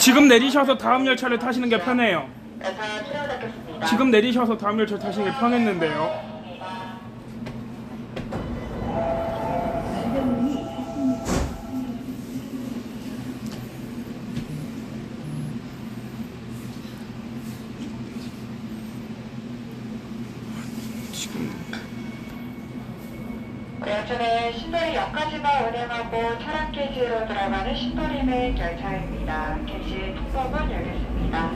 지금 내리셔서 다음 열차를 타시는 게 편해요. 출발하겠습니다. 지금 내리셔서 다음 열차 타시는 게 편했는데요. 열차는 신도리 역까지만 운행하고 차량게지로 들어가는 신도림의 열차입니다. 열겠습니다.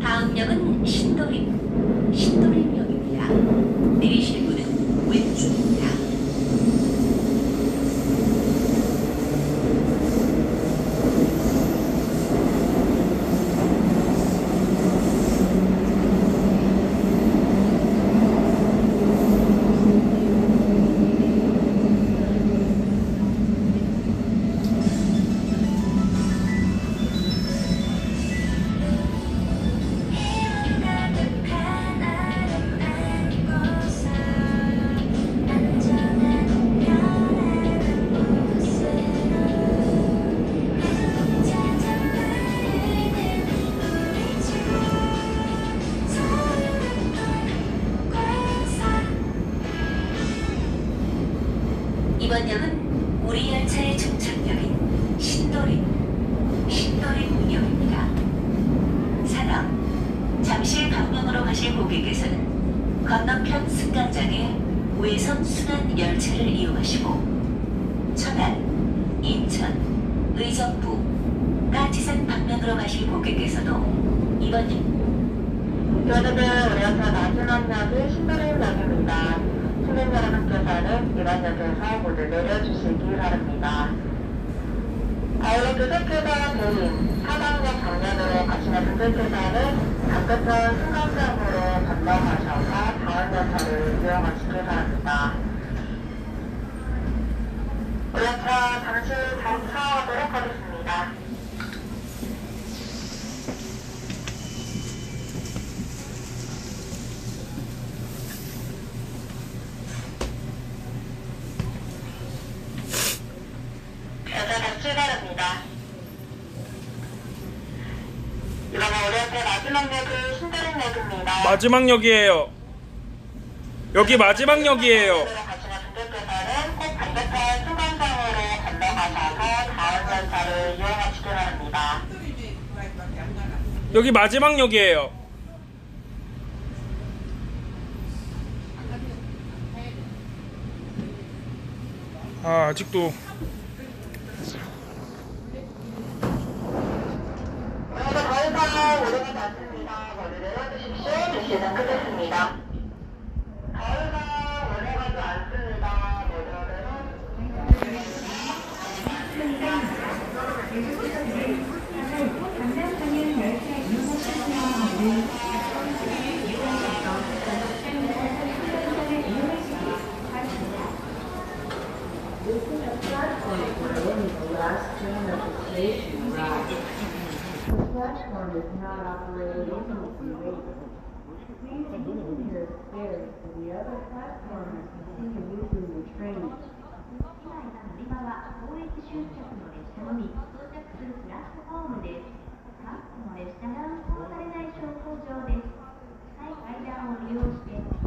다음 역은 신도림, 신도림역 이번 역은 우리 열차의 종착역인 신도림, 신도림역입니다. 산업, 잠실 방면으로 가실 고객께서는 건너편 승강장에 우회선 순환 열차를 이용하시고 천안, 인천, 의정부, 까치산 방면으로 가실 고객께서도 이번 역 여러분, 우리 열차 마지막 역이 신도림 역입니다. 승객 여러분께서는 이번 역에서 모두 내려주시기 바랍니다. 아울렛교대표가 대림, 사당역 방면으로 가시는 분들께서는 반대편 승강장으로 건너가셔서 다음 열차를 이용하시기 바랍니다. 열차 잠시 정차하도록 하겠습니다. 여자 다시 출발합니다. 이번에 우리 앞에 마지막 역은 신도림 역입니다. 마지막 역이에요. 여기 마지막 역이에요. 가시는 분들께서는 꼭 반대편 승강장으로 건너가셔서 다음 열차를 이용하시기 바랍니다. 여기 마지막 역이에요. 아, 아직도 오늘 더 이상 오르지 않습니다. 머리 내려주십시오. 주시는 끝냈습니다. 더 이상 오래가지 않습니다. 머리 내려 The platform is not operating in Please use your stairs to the other platform and continue using the train. 以外の乗り場は当駅終着の列車のみ到着するプラットフォームです。各の列車が運行